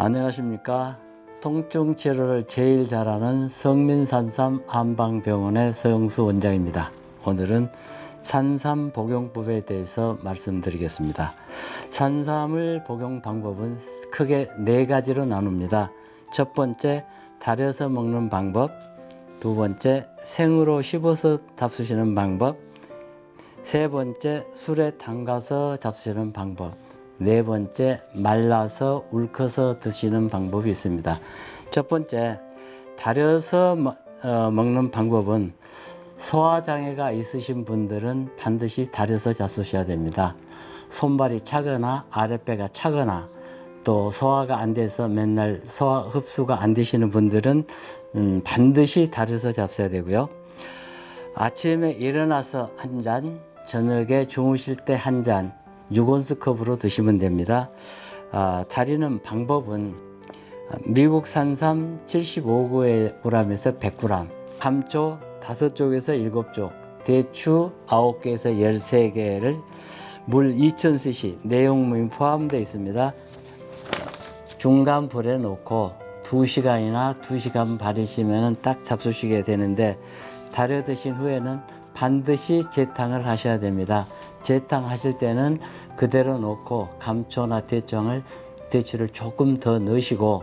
안녕하십니까. 통증 치료를 제일 잘하는 성민산삼 한방병원의 서영수 원장입니다. 오늘은 산삼 복용법에 대해서 말씀드리겠습니다. 산삼을 복용 방법은 크게 네 가지로 나눕니다. 첫 번째, 달여서 먹는 방법. 두 번째, 생으로 씹어서 잡수시는 방법. 세 번째, 술에 담가서 잡수시는 방법. 네 번째, 말라서 울커서 드시는 방법이 있습니다. 첫 번째, 달여서 먹- 어, 먹는 방법은 소화장애가 있으신 분들은 반드시 달여서 잡수셔야 됩니다. 손발이 차거나 아랫배가 차거나 또 소화가 안 돼서 맨날 소화 흡수가 안 되시는 분들은 음, 반드시 달여서 잡숴야 되고요. 아침에 일어나서 한 잔, 저녁에 주무실 때 한 잔, 6온스 컵으로 드시면 됩니다. 아, 다리는 방법은 미국 산삼 75g에서 100g, 감초 5쪽에서 7쪽, 대추 9개에서 13개를 물 2000cc 내용물이 포함되어 있습니다. 중간 불에 놓고 2시간이나 2시간 발이시면 딱 잡수시게 되는데 달여 드신 후에는 반드시 재탕을 하셔야 됩니다. 재탕 하실 때는 그대로 놓고 감초나 대청을 대추를 조금 더 넣으시고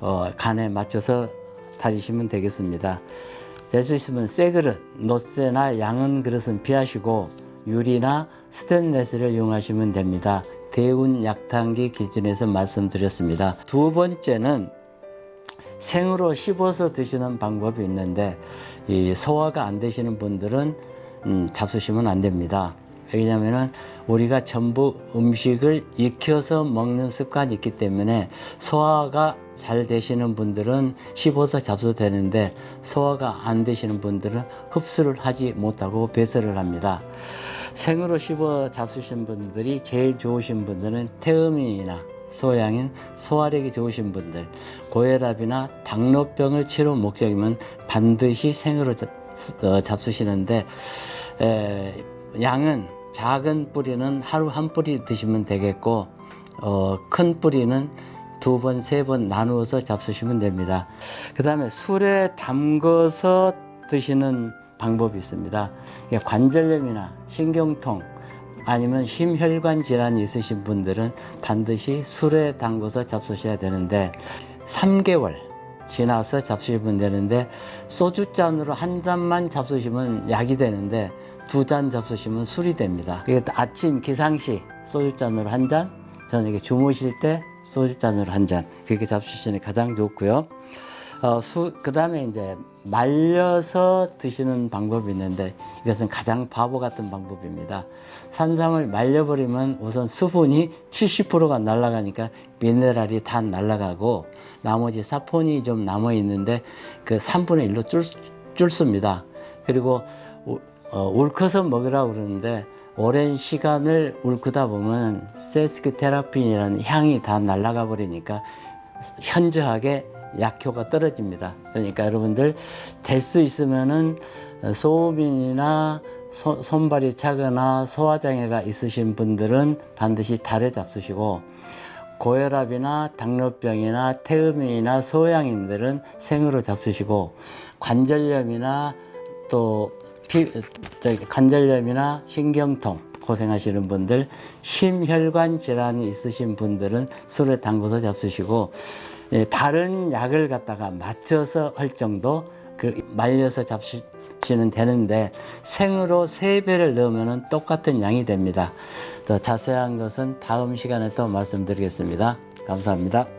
어, 간에 맞춰서 다리시면 되겠습니다. 될수 있으면 쇠 그릇, 노쇠나 양은 그릇은 피하시고 유리나 스테인레스를 이용하시면 됩니다. 대운 약탕기 기준에서 말씀드렸습니다. 두 번째는 생으로 씹어서 드시는 방법이 있는데 이 소화가 안 되시는 분들은 음, 잡수시면 안 됩니다. 왜냐하면 우리가 전부 음식을 익혀서 먹는 습관이 있기 때문에 소화가 잘 되시는 분들은 씹어서 잡숴도 되는데 소화가 안 되시는 분들은 흡수를 하지 못하고 배설을 합니다. 생으로 씹어 잡수신 분들이 제일 좋으신 분들은 태음인이나 소양인 소화력이 좋으신 분들, 고혈압이나 당뇨병을 치료 목적이면 반드시 생으로 잡- 어, 잡수시는데 에, 양은 작은 뿌리는 하루 한 뿌리 드시면 되겠고 어, 큰 뿌리는 두 번, 세 번 나누어서 잡수시면 됩니다. 그 다음에 술에 담궈서 드시는 방법이 있습니다. 관절염이나 신경통 아니면 심혈관 질환이 있으신 분들은 반드시 술에 담궈서 잡수셔야 되는데 3개월 지나서 잡수시면 되는데 소주잔으로 한 잔만 잡수시면 약이 되는데 두 잔 잡수시면 술이 됩니다. 이게 아침 기상시 소주잔으로 한 잔, 저녁에 주무실 때 소주잔으로 한 잔 그렇게 잡수시는 게 가장 좋고요. 어, 수, 그 다음에 이제 말려서 드시는 방법이 있는데 이것은 가장 바보 같은 방법입니다. 산삼을 말려버리면 우선 수분이 70%가 날아가니까 미네랄이 다 날아가고 나머지 사폰이 좀 남아 있는데 그 3분의 1로 줄, 줄습니다. 그리고 우- 어, 울커서 먹으라고 그러는데 오랜 시간을 울크다 보면 세스크 테라핀이라는 향이 다 날아가 버리니까 현저하게 약효가 떨어집니다. 그러니까 여러분들 될 수 있으면은 소음인이나 소- 손발이 차거나 소화장애가 있으신 분들은 반드시 달에 잡수시고 고혈압이나 당뇨병이나 태음인이나 소양인들은 생으로 잡수시고 관절염이나 또 피, 관절염이나 신경통 고생하시는 분들, 심혈관 질환이 있으신 분들은 술에 담궈서 잡수시고 예, 다른 약을 갖다가 맞춰서 할 정도 그 말려서 잡수시면 되는데 생으로 세 배를 넣으면 똑같은 양이 됩니다. 더 자세한 것은 다음 시간에 또 말씀드리겠습니다. 감사합니다.